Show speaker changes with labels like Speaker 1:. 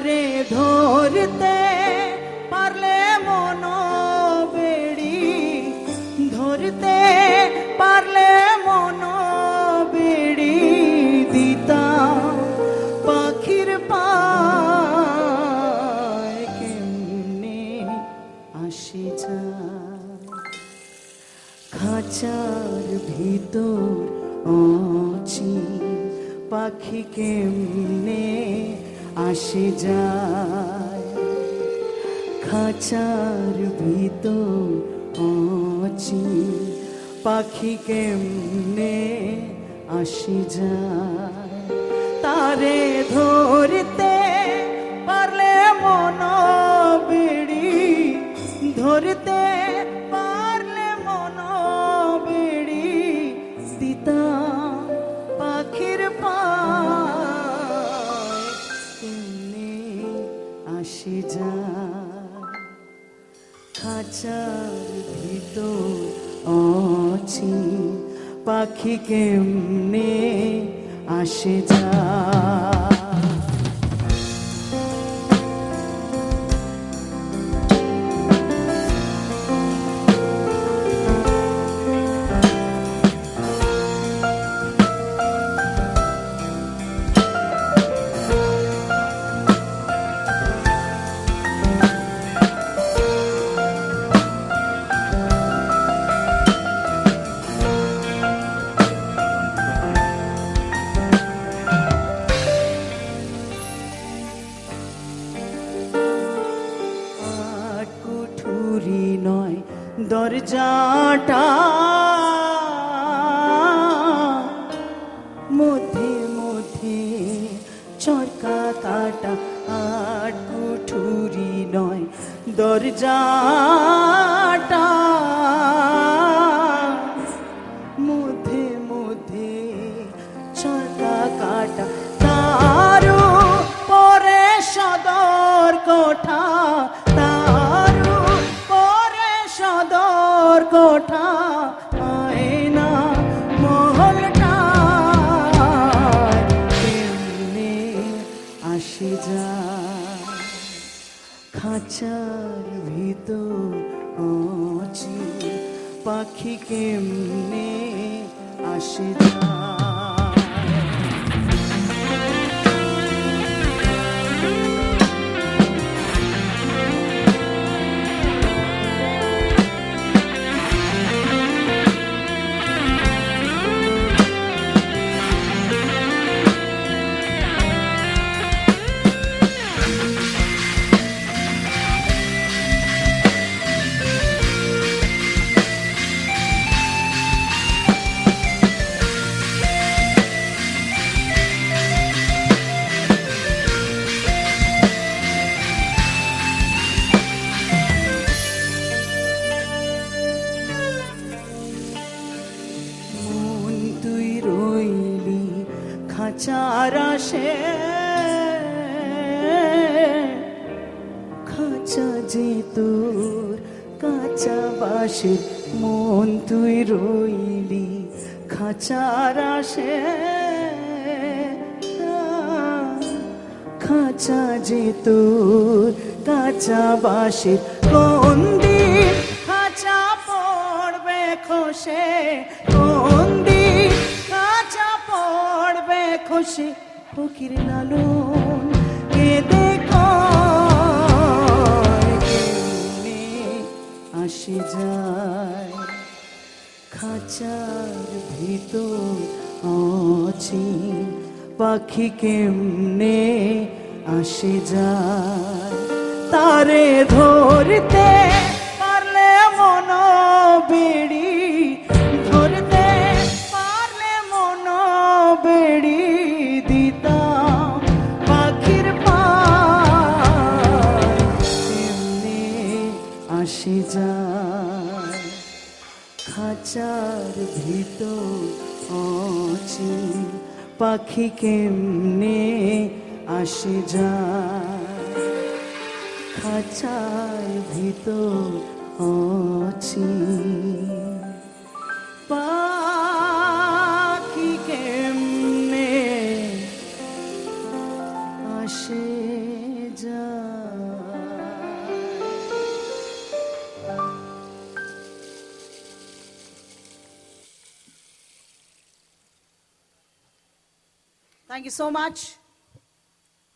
Speaker 1: তারে ধরতে পারলে মন বেড়ি। ধরতে পারলে মন বেড়ি দিতা পাখির পায় আসি যায়। খাঁচার ভিতর অচি পাখি কেমনে আসে যায়। খাঁচার ভিতর অচি পাখি কেমনে আসি যায়? তারে ধরতে অছি পাখি কেমনে আসে যায়। নয় দরজাটা মধ্যে মধ্যে চরকা কাটা আট কুঠুরি নয় দরজাটা খাঁচার ভিতর অচি পাখি কেমনে আসে যায় খাঁচার আসে খাঁচা যে তোর কাঁচা বাসের মন তুই রইলি, খাঁচার আসে খাঁচা যে তোর কাঁচা বাসের কোন দিন খাঁচা পড়বে খসে খসে ফকির লালন কে দেখো কেমনে আসে যায়? খাঁচার ভিতর আছে, পাখি কেমনে আসে যায়? তারে ধরতে আসে যায়। খাঁচার ভিতর আছে। পাখি কেমনে আসে যায়? খাঁচার ভিতর আছে। পাখি Thank you so much.